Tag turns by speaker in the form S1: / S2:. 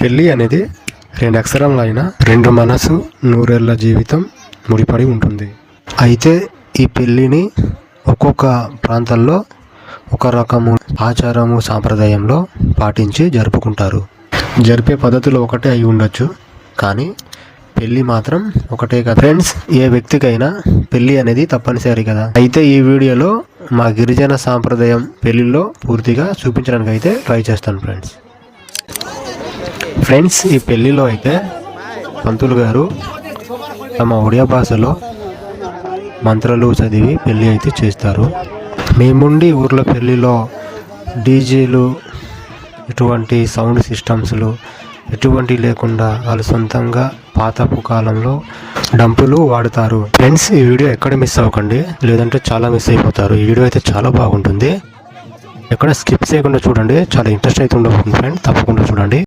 S1: పెళ్ళి అనేది రెండు అక్షరంలో అయినా రెండు మనసు నూరేళ్ళ జీవితం ముడిపడి ఉంటుంది. అయితే ఈ పెళ్ళిని ఒక్కొక్క ప్రాంతాల్లో ఒక రకము ఆచారము సాంప్రదాయంలో పాటించి జరుపుకుంటారు. జరిపే పద్ధతులు ఒకటే అయి ఉండొచ్చు. కానీ పెళ్ళి మాత్రం ఒకటే కదా. ఫ్రెండ్స్ ఏ వ్యక్తికైనా పెళ్ళి అనేది తప్పనిసరి కదా. అయితే ఈ వీడియోలో మా గిరిజన సాంప్రదాయం పెళ్ళిలో పూర్తిగా చూపించడానికి అయితే ట్రై చేస్తాను ఫ్రెండ్స్. ఫ్రెండ్స్ ఈ పెళ్ళిలో అయితే పంతులు గారు తమ ఒడియా భాషలో మంత్రాలు చదివి పెళ్ళి అయితే చేస్తారు. మేముండి ఊర్లో పెళ్ళిలో డీజేలు ఎటువంటి సౌండ్ సిస్టమ్స్లు ఎటువంటి లేకుండా వాళ్ళు సొంతంగా పాతపు కాలంలో డంపులు వాడుతారు. ఫ్రెండ్స్ ఈ వీడియో ఎక్కడ మిస్ అవ్వకండి. లేదంటే చాలా మిస్ అయిపోతారు. ఈ వీడియో అయితే చాలా బాగుంటుంది. ఎక్కడ స్కిప్ చేయకుండా చూడండి. చాలా ఇంట్రెస్ట్ అయితే ఉండబోతుంది ఫ్రెండ్ తప్పకుండా చూడండి.